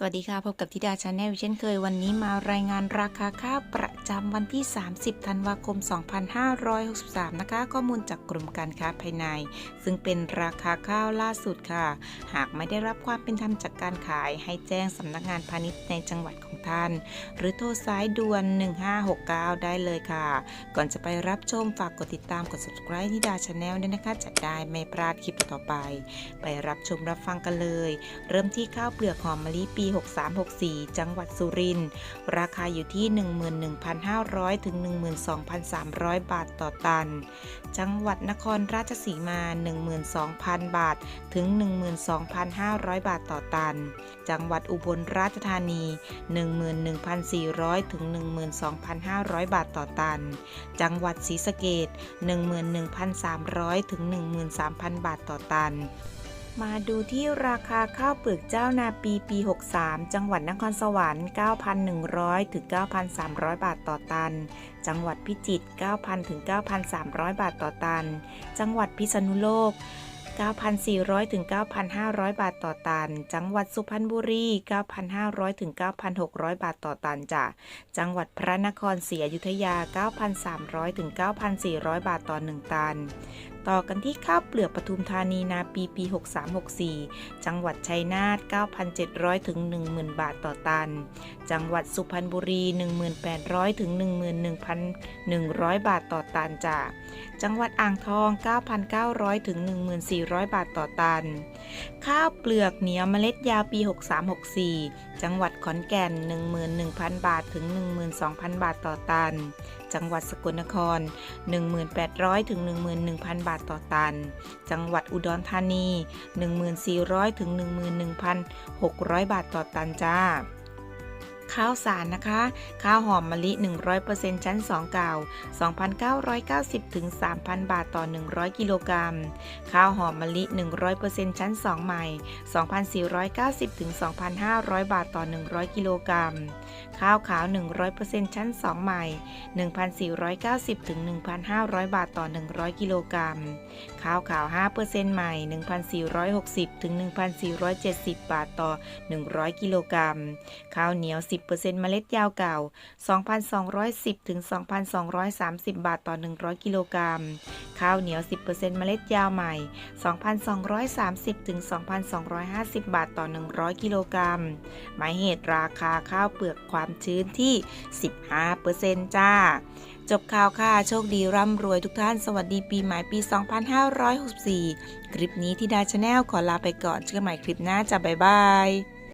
สวัสดีค่ะ พบกับธิดาชาแนลเช่นเคยวันนี้มารายงานราคาข้าวประ จำวันที่ 30 ธันวาคม 2563 นะคะ ข้อมูลจากกรมการค้าภายใน ซึ่งเป็นราคาข้าวล่าสุดค่ะ หากไม่ได้รับความเป็นธรรมจากการขายให้แจ้งสำนักงานพาณิชย์ในจังหวัดของท่าน หรือโทรสายด่วน 1569 ได้เลยค่ะ ก่อนจะไปรับชมฝากกดติดตามกด subscribe ธิดาชาแนลด้วยนะคะ จะได้ไม่พลาดคลิปต่อไป ไปรับชมรับฟังกันเลย เริ่มที่ข้าวเปลือกหอมมะลิปี 6364 จังหวัดสุรินทร์ราคาอยู่ที่ 11,000 1,500 ถึง 12,300 บาทต่อตัน จังหวัดนครราชสีมา 12,000 บาท ถึง 12,500 บาทต่อตัน จังหวัดอุบลราชธานี 11,400 ถึง 12,500 บาทต่อตัน จังหวัดศรีสะเกษ11,300 ถึง 13,000 บาทต่อตัน มาดูที่ราคาข้าวเปลือกเจ้านาปีปี 63 จังหวัดนครสวรรค์ 9,100 ถึง 9,300 บาทต่อตัน จังหวัดพิจิตร 9,000 ถึง 9,300 บาทต่อตัน จังหวัดพิษณุโลก 9,400 ถึง 9,500 บาทต่อตัน จังหวัดสุพรรณบุรี 9,500 ถึง 9,600 บาทต่อตันจ้ะ จังหวัดพระนครศรีอยุธยา 9,300 ถึง 9,400 บาทต่อ 1 ตัน ต่อกันที่ข้าวเปลือกปทุมธานีนาปีปี 6364 จังหวัดชัยนาท 9,700 ถึง 10,000 บาทต่อตัน จังหวัดสุพรรณบุรี 1,800 ถึง 11,100 บาทต่อตันจ้ะจังหวัดอ่างทอง 9,900 ถึง 1400 บาทต่อตัน ข้าวเปลือกเหนียวเมล็ดยาวปี 6364จังหวัดขอนแก่น 11,000 บาทถึง 12,000 บาทต่อตัน จังหวัดสกลนคร 1,800 ถึง 11,000 บาทต่อตัน จังหวัดอุดรธานี 1,400 ถึง 11,600 บาทต่อตันจ้า ข้าวสารนะคะ ข้าวหอมมะลิ 100%ชั้น 2 เก่า 2,990ถึง3,000 บาทต่อ 100 กิโลกรัม ข้าวหอมมะลิ 100%ชั้น 2 ใหม่ 2,490ถึง2,500 บาทต่อ 100 กิโลกรัม ข้าวขาว 100%ชั้น 2 ใหม่ 1,490ถึง1,500 บาทต่อ 100 กิโลกรัม ข้าวขาว 5%ใหม่ 1,460ถึง1,470 บาทต่อ 100 กิโลกรัม ข้าวเหนียว10 10%เมล็ดยาวเก่า 2,210 ถึง 2,230 บาทต่อ 100 กิโลกรัม ข้าวเหนียว 10%เมล็ดยาวใหม่ 2,230 ถึง 2,250 บาทต่อ 100 กิโลกรัม หมายเหตุราคาข้าวเปลือกความชื้นที่ 15%จ้า จบข่าวค่ะ โชคดีร่ำรวยทุกท่าน สวัสดีปีใหม่ปี 2564 คลิปนี้ที่ดาชาแนลขอลาไปก่อนเจอกันใหม่คลิปหน้าจ้าบ๊ายบาย